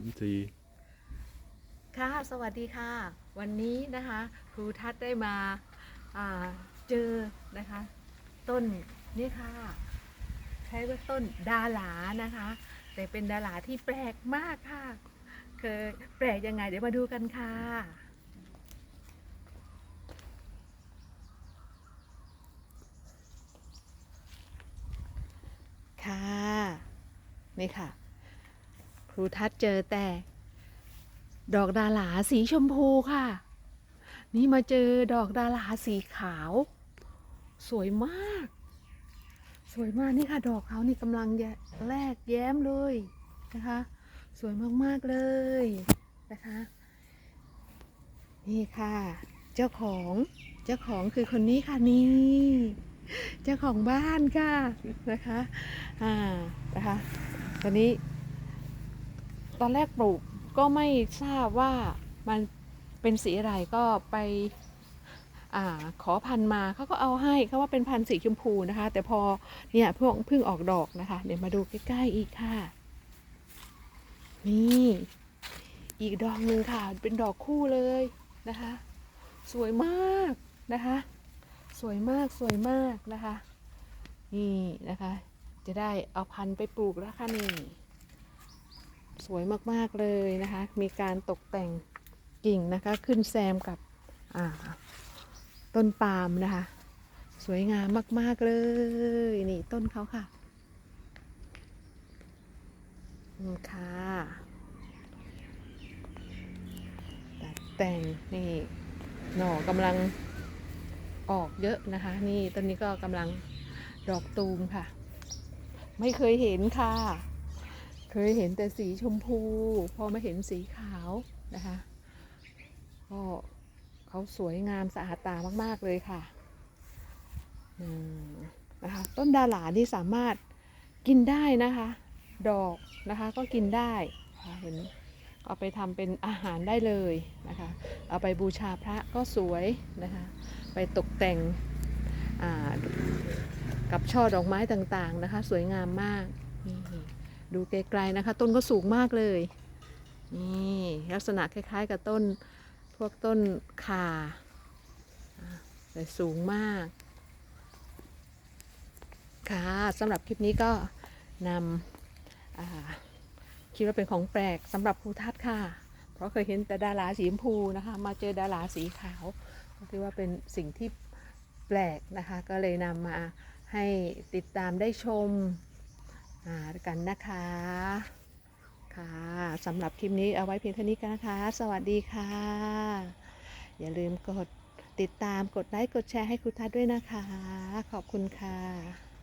ามสี่ค่ะ สวัสดีค่ะ วันนี้นะคะ ครูทัศน์ได้มาาเจอนะคะ ต้นนี่ค่ะ ใช้ว่าต้นดาหลานะคะ แต่เป็นดาหลาที่แปลกมากค่ะคือแปลกยังไง เดี๋ยวมาดูกันค่ะค่ะ นี่ค่ะ ครูทัศเจอแต่ ดอกดาหลาสีชมพูค่ะ นี่มาเจอดอกดาหลาสีขาว สวยมาก สวยมากนี่ค่ะ ดอกเขานี่กำลังแยแรกแย้มเลยนะคะ สวยมากๆเลยนะคะ นี่ค่ะ เจ้าของเจ้าของคือคนนี้ค่ะนี่เจ้าของบ้านค่ะนะคะ อ่า นะคะ ตอนนี้ ตอนแรกปลูกก็ไม่ทราบว่ามันเป็นสีอะไรก็ไปอขอพันมาเขาก็เอาให้เขาว่าเป็นพันธุ์สีชมพูนะคะ แต่พอเนี่ยเพิ่งเพิ่งออกดอกนะคะ เดี๋ยวมาดูใกล้ๆอีกค่ะ นี่ อีกดอกหนึ่งค่ะ เป็นดอกคู่เลยนะคะ สวยมากนะคะ สวยมากสวยมากนะคะ นี่นะคะ จะได้เอาพันธุ์ไปปลูกแล้วค่ะนี่ วยมาก ๆ เลยนะคะ มีการตกแต่งกิ่งนะคะ ขึ้นแซมกับต้นปาล์มนะคะ สวยงามมาก ๆ เลย นี่ต้นเขาค่ะนี่ค่ะตัดแต่งนี่หน่อกำลังออกเยอะนะคะ นี่ต้นนี้ก็กำลังดอกตูมค่ะ ไม่เคยเห็นค่ะ เคยเห็นแต่สีชมพู พอมาเห็นสีขาวนะคะก็เขาสวยงามสะอาดตามาก ๆ เลยค่ะนะคะต้นดาหลานี่สามารถกินได้นะคะ ดอกนะคะก็กินได้เห็นเอาไปทำเป็นอาหารได้เลยนะคะ เอาไปบูชาพระก็สวยนะคะ ไปตกแต่งกับช่อดอกไม้ต่างๆนะคะ สวยงามมากนี่ ดูไกลๆนะคะ ต้นก็สูงมากเลย นี่ลักษณะคล้าย ๆ กับต้นพวกต้นข่าอ่าแต่สูงมาก ค่ะสำหรับคลิปนี้ก็นำคิดว่าเป็นของแปลกสำหรับภูทัศน์ค่ะ เพราะเคยเห็นแต่ดาราสีชมพูนะคะ มาเจอดาราสีขาวก็คิดว่าเป็นสิ่งที่แปลกนะคะ ก็เลยนำมาให้ติดตามได้ชม อ่ากันนะคะค่ะสำหรับคลิปนี้เอาไว้เพียงเท่านี้กันนะคะ สวัสดีค่ะ อย่าลืมกดติดตามกดไลค์กดแชร์ให้ครูทัศด้วยนะคะ ขอบคุณค่ะ